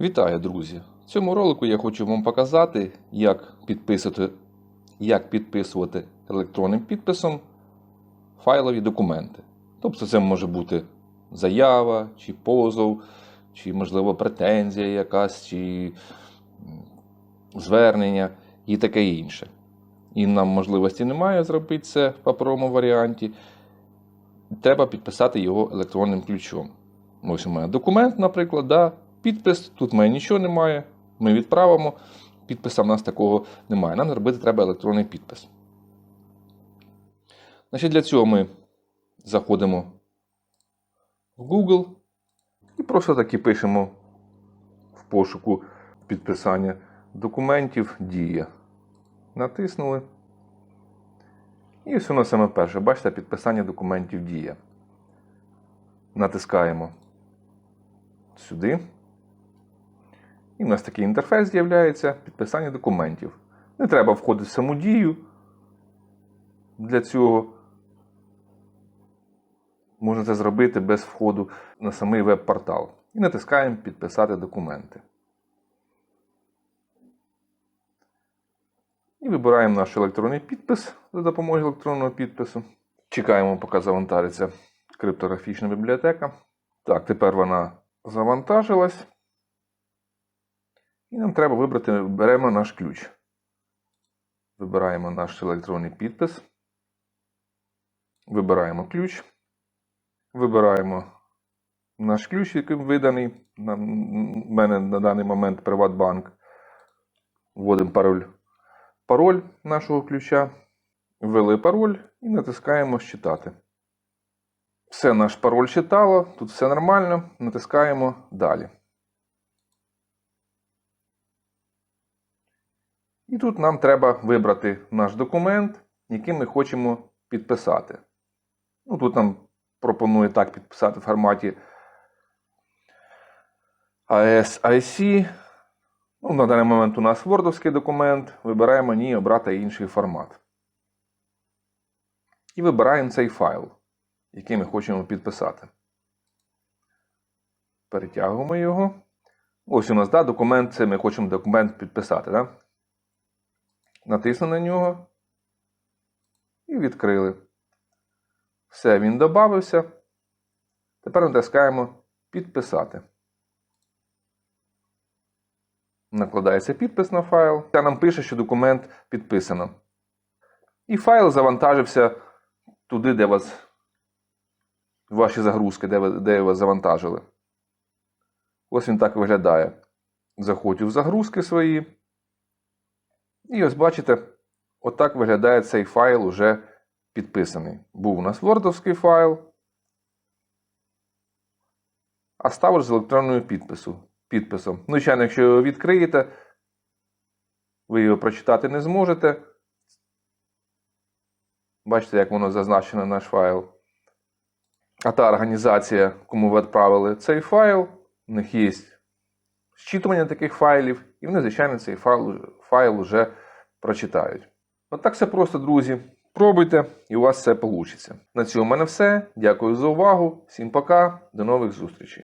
Вітаю, друзі! В цьому ролику я хочу вам показати, як підписувати, як підписувати електронним підписом файлові документи. Тобто це може бути заява, чи позов, чи, можливо, претензія якась, чи звернення і таке інше. І нам можливості немає зробити це в паперовому варіанті. Треба підписати його електронним ключом. Ось у мене документ, наприклад, да, підпис, тут мене нічого немає. Ми відправимо. Підписа в нас такого немає. Нам зробити треба електронний підпис. Значить, Для цього ми заходимо в Google і просто таки пишемо в пошуку підписання документів Дія. Натиснули. І ось воно саме перше. Бачите, підписання документів Дія. Натискаємо сюди. І в нас такий інтерфейс з'являється підписання документів. Не треба входити в саму дію. Для цього можна це зробити без входу на самий веб-портал. І натискаємо Підписати документи. І вибираємо наш електронний підпис за допомогою електронного підпису. Чекаємо, поки завантажиться криптографічна бібліотека. Так, тепер вона завантажилась. І нам треба вибрати, беремо наш ключ. Вибираємо наш електронний підпис. Вибираємо ключ. Вибираємо наш ключ, який виданий. На мене на даний момент Приватбанк. Вводимо пароль, пароль нашого ключа. Ввели пароль і натискаємо Считати. Все, наш пароль читало, тут все нормально. Натискаємо далі. І тут нам треба вибрати наш документ, який ми хочемо підписати. Ну, тут нам пропонує так підписати в форматі ASIC. Ну, на даний момент у нас вордовський документ. Вибираємо ні, обрати інший формат. І вибираємо цей файл, який ми хочемо підписати. Перетягуємо його. Ось у нас да, документ, це ми хочемо документ підписати. Да? Натисну на нього і відкрили. Все, він додався. Тепер натискаємо Підписати. Накладається підпис на файл. Та нам пише, що документ підписано. І файл завантажився туди, де вас ваші загрузки, де, ви, де вас завантажили. Ось він так виглядає. Заходжу в загрузки свої. І ось бачите, отак виглядає цей файл уже підписаний. Був у нас вордовський файл. А став з електронною підпису, підписом. Ну, звичайно, якщо його відкриєте, ви його прочитати не зможете. Бачите, як воно зазначено наш файл. А та організація, кому ви відправили цей файл, у них є зчитування таких файлів, і вони, звичайно, цей файл, файл вже прочитають. От так все просто, друзі. Пробуйте, і у вас все вийде. На цьому в мене все. Дякую за увагу. Всім пока, до нових зустрічей.